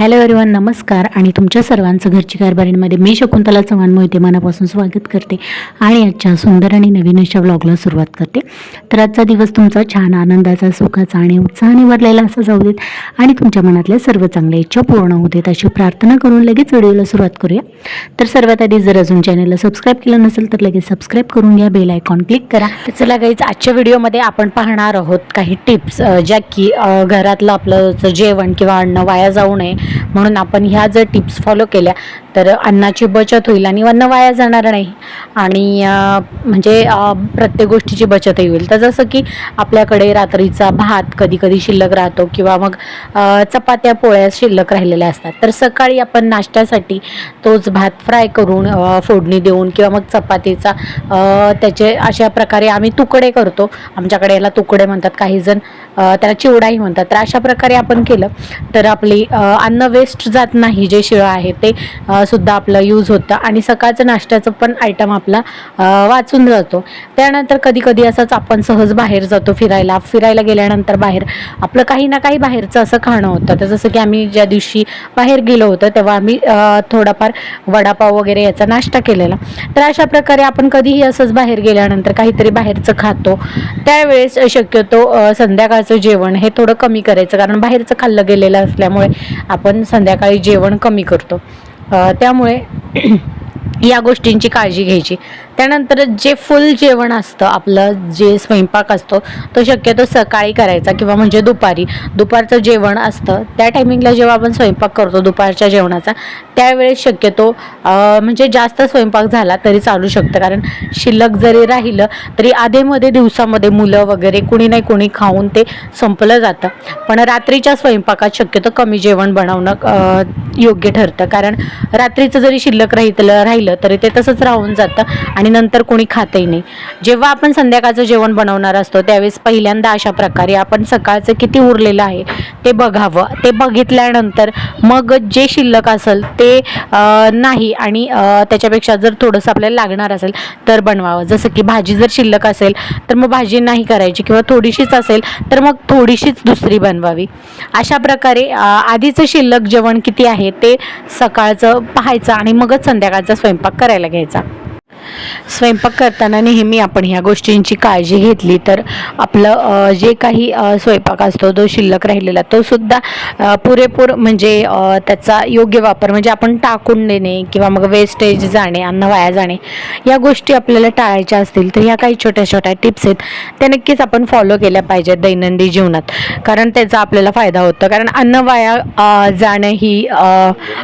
Hello everyone नमस्कार आणि तुमच्या सर्वांचं घरची कारभारीमध्ये मी शकुंतला चव्हाण मोहिते मनापासून स्वागत करते आणि आजच्या सुंदर आणि नवीन अशा व्लॉगला सुरुवात करते. तर आजचा दिवस तुमचा छान आनंदाचा सुखाचा आणि उत्साहाने भरलेला असा जाऊ देत आणि तुमच्या मनातल्या सर्व चांगल्या इच्छा पूर्ण होऊ देत अशी प्रार्थना करून लगेच व्हिडिओला सुरुवात करूया. तर सर्वात आधी जर अजून चॅनलला सबस्क्राईब केलं नसेल तर लगेच सबस्क्राईब करून घ्या बेल आयकॉन क्लिक करा. तर चला गाईच आजच्या व्हिडिओमध्ये आपण पाहणार आहोत काही टिप्स ज्या की घरातलं आपलं जेवण किंवा अन्न वाया जाऊ नये म्हणून आपण ह्या जर टिप्स फॉलो केल्या तर अन्नाची बचत होईल आणि अन्न वाया जाणार नाही. आणि म्हणजे प्रत्येक गोष्टीची बचतही होईल. तर जसं की आपल्याकडे रात्रीचा भात कधी कधी शिल्लक राहतो किंवा मग चपात्या पोळ्या शिल्लक राहिलेल्या असतात. तर सकाळी आपण नाश्त्यासाठी तोच भात फ्राय करून फोडणी देऊन किंवा मग चपातीचा त्याचे अशा प्रकारे आम्ही तुकडे करतो. आमच्याकडे याला तुकडे म्हणतात. काही जण त्याला चिवडाही म्हणतात. तर अशा प्रकारे आपण केलं. तर आपली अन्न वेस्ट जात नाही. जे शिळं आहे ते सुद्धा आपलं यूज होतं आणि सकाळचं नाश्त्याचं पण आयटम आपला वाचून जातो. त्यानंतर कधी कधी असंच आपण सहज बाहेर जातो फिरायला. फिरायला गेल्यानंतर बाहेर आपलं काही ना काही बाहेरचं असं खाणं होतं. तर जसं की आम्ही ज्या दिवशी बाहेर गेलो होतो तेव्हा आम्ही थोडाफार वडापाव वगैरे याचा नाश्ता केलेला. तर अशा प्रकारे आपण कधीही असंच बाहेर गेल्यानंतर काहीतरी बाहेरचं खातो. त्यावेळेस शक्यतो संध्याकाळचं जेवण हे थोडं कमी करायचं. कारण बाहेरचं खाल्लं गेलेलं असल्यामुळे आपण संध्याकाळी जेवण कमी करतो. त्यामुळे या गोष्टींची काळजी घ्यायची. त्यानंतर जे फुल जेवण असतं आपलं जे स्वयंपाक असतो तो शक्यतो सकाळी करायचा किंवा म्हणजे दुपारी. दुपारचं जेवण असतं त्या टायमिंगला जेव्हा आपण स्वयंपाक करतो दुपारच्या जेवणाचा त्यावेळेस शक्यतो म्हणजे जास्त स्वयंपाक झाला तरी चालू शकतं. कारण शिल्लक जरी राहिलं तरी आधेमध्ये दिवसामध्ये मुलं वगैरे कुणी नाही कुणी खाऊन ते संपलं जातं. पण रात्रीच्या स्वयंपाकात शक्यतो कमी जेवण बनवणं योग्य ठरतं. कारण रात्रीचं जरी शिल्लक राहिलं राहिलं तरी ते तसंच राहून जातं. आणि नंतर कोणी खातही नाही. जेव्हा आपण संध्याकाळचं जेवण बनवणार असतो त्यावेळेस पहिल्यांदा अशा प्रकारे आपण सकाळचं किती उरलेलं आहे ते बघावं. ते बघितल्यानंतर मग जे शिल्लक असेल ते नाही आणि त्याच्यापेक्षा जर थोडंसं आपल्याला लागणार असेल तर बनवावं. जसं की भाजी जर शिल्लक असेल तर मग भाजी नाही करायची किंवा थोडीशीच असेल तर मग थोडीशीच दुसरी बनवावी. अशा प्रकारे आधीचं शिल्लक जेवण किती आहे ते सकाळचं पाहायचं आणि मगच संध्याकाळचा स्वयंपाक करायला घ्यायचा. स्वयंपाक करताना नेहमी आपण ह्या गोष्टींची काळजी घेतली तर आपलं जे काही स्वयंपाक असतो तो शिल्लक राहिलेला तो सुद्धा पुरेपूर म्हणजे त्याचा योग्य वापर म्हणजे आपण टाकून देणे किंवा मग वेस्टेज जाणे अन्न वाया जाणे या गोष्टी आपल्याला टाळायच्या असतील तर ह्या काही छोट्या छोट्या टिप्स आहेत त्या नक्कीच आपण फॉलो केल्या पाहिजेत दैनंदिन जीवनात. कारण त्याचा आपल्याला फायदा होतो कारण अन्न वाया जाणं ही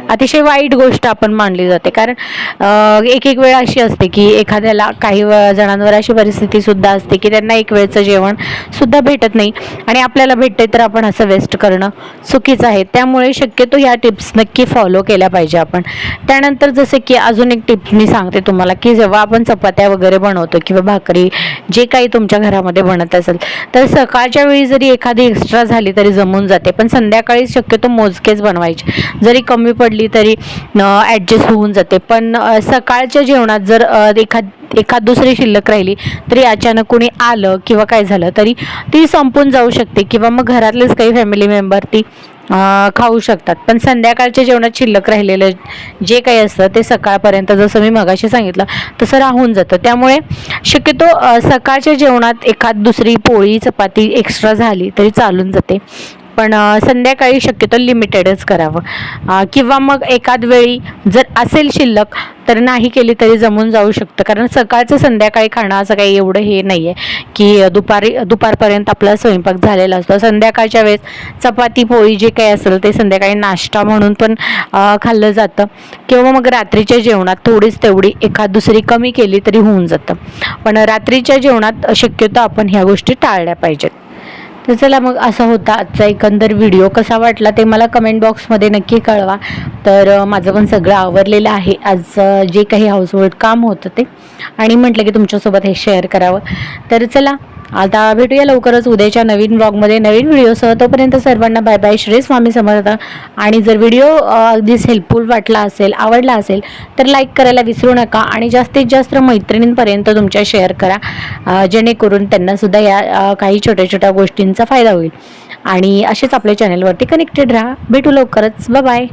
अतिशय वाईट गोष्ट आपण मानली जाते. कारण एक एक वेळ अशी असते की की एखाद्याला काही व- जणांवर अशी परिस्थिती सुद्धा असते की त्यांना एक वेळचं जेवण सुद्धा भेटत नाही आणि आपल्याला भेटते तर आपण असं वेस्ट करणं चुकीचं आहे. त्यामुळे शक्यतो ह्या टिप्स नक्की फॉलो केल्या पाहिजे आपण. त्यानंतर जसे की अजून एक टिप्स मी सांगते तुम्हाला की जेव्हा आपण चपात्या वगैरे बनवतो किंवा भाकरी जे काही तुमच्या घरामध्ये बनत असेल तर सकाळच्या वेळी जरी एखादी एक्स्ट्रा झाली तरी जमून जाते. पण संध्याकाळी शक्यतो मोजकेच बनवायचे. जरी कमी पडली तरी ॲडजस्ट होऊन जाते. पण सकाळच्या जेवणात जर एखाद एखाद दुसरी शिल्लक राहिली तरी अचानक कोणी आलं किंवा काय झालं तरी ती संपून जाऊ शकते किंवा मग घरातलेच काही फॅमिली मेंबर ती खाऊ शकतात. पण संध्याकाळच्या जेवणात शिल्लक राहिलेलं जे काही असतं ते सकाळपर्यंत जसं मी मगाशी सांगितलं तसं राहून जातं. त्यामुळे शक्यतो सकाळच्या जेवणात एखाद दुसरी पोळी चपाती एक्स्ट्रा झाली तरी चालून जाते. पण संध्याकाळी शक्यतो लिमिटेडच करावं. किंवा मग एखाद वेळी जर असेल शिल्लक तर नाही केली तरी जमून जाऊ शकतं. कारण सकाळचं संध्याकाळी खाणं असं काही एवढं हे नाही आहे की दुपारी दुपारपर्यंत आपला स्वयंपाक झालेला असतो. संध्याकाळच्या वेळेस चपाती पोळी जे काही असेल ते संध्याकाळी नाश्ता म्हणून पण खाल्लं जातं. किंवा मग रात्रीच्या जेवणात थोडीच तेवढी एखाद दुसरी कमी केली तरी होऊन जातं. पण रात्रीच्या जेवणात शक्यतो आपण ह्या गोष्टी टाळल्या पाहिजेत. तर चला मग असा होता आजचा एकंदर व्हिडिओ कसा वाटला ते मला कमेंट बॉक्समध्ये नक्की कळवा. तर माझं पण सगळं आवरलेलं आहे. आज जे काही हाऊसहोल्ड काम होतं ते. आणि म्हटलं की तुमच्यासोबत हे शेअर करावं. तर चला आता भेटूया लवकरच उद्याच्या नवीन ब्लॉगमध्ये नवीन व्हिडिओसह तोपर्यंत सर्वांना बाय बाय श्री स्वामी समर्थ. आणि जर व्हिडिओ अगदीच हेल्पफुल वाटला असेल आवडला असेल तर लाईक करायला विसरू नका आणि जास्तीत जास्त मैत्रिणींपर्यंत तुमच्या शेअर करा. जेणेकरून त्यांनासुद्धा या काही छोट्या छोट्या गोष्टींचा फायदा होईल. आणि असेच आपल्या चॅनलवरती कनेक्टेड राहा. भेटू लवकरच. बाय